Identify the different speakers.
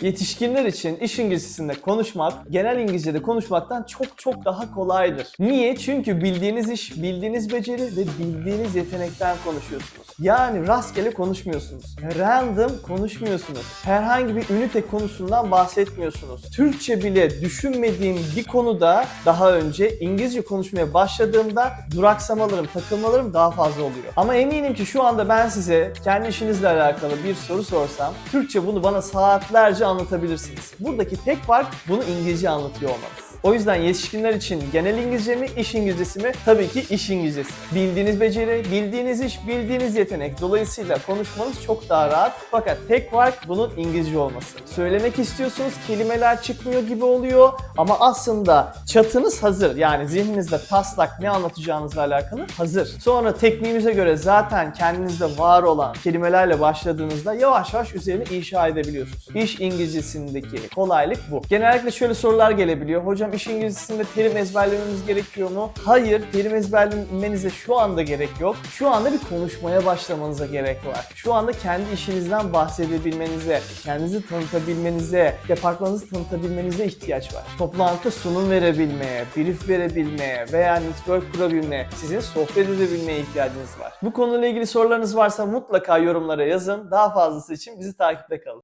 Speaker 1: Yetişkinler için iş İngilizcesinde konuşmak, genel İngilizce'de konuşmaktan çok çok daha kolaydır. Niye? Çünkü bildiğiniz iş, bildiğiniz beceri ve bildiğiniz yetenekten konuşuyorsunuz. Yani rastgele konuşmuyorsunuz. Random konuşmuyorsunuz. Herhangi bir ünite konusundan bahsetmiyorsunuz. Türkçe bile düşünmediğim bir konuda daha önce İngilizce konuşmaya başladığımda duraksamalarım, takılmalarım daha fazla oluyor. Ama eminim ki şu anda ben size kendi işinizle alakalı bir soru sorsam Türkçe bunu bana saatlerce anlatabilirsiniz. Buradaki tek fark bunu İngilizce anlatıyor olmanız. O yüzden yetişkinler için genel İngilizce mi, iş İngilizcesi mi? Tabii ki iş İngilizcesi. Bildiğiniz beceri, bildiğiniz iş, bildiğiniz yetenek. Dolayısıyla konuşmanız çok daha rahat. Fakat tek fark bunun İngilizce olması. Söylemek istiyorsunuz, kelimeler çıkmıyor gibi oluyor ama aslında çatınız hazır. Yani zihninizde taslak ne anlatacağınızla alakalı hazır. Sonra tekniğimize göre zaten kendinizde var olan kelimelerle başladığınızda yavaş yavaş üzerine inşa edebiliyorsunuz. İş İngilizcesindeki kolaylık bu. Genellikle şöyle sorular gelebiliyor. Hocam iş İngilizcesinde terim ezberlememiz gerekiyor mu? Hayır, terim ezberlemenize şu anda gerek yok. Şu anda bir konuşmaya başlamanıza gerek var. Şu anda kendi işinizden bahsedebilmenize, kendinizi tanıtabilmenize, departmanınızı tanıtabilmenize ihtiyaç var. Toplantıda sunum verebilmeye, brief verebilmeye veya network kurabilmeye, sizin sohbet edebilmeye ihtiyacınız var. Bu konuyla ilgili sorularınız varsa mutlaka yorumlara yazın. Daha fazlası için bizi takipte kalın.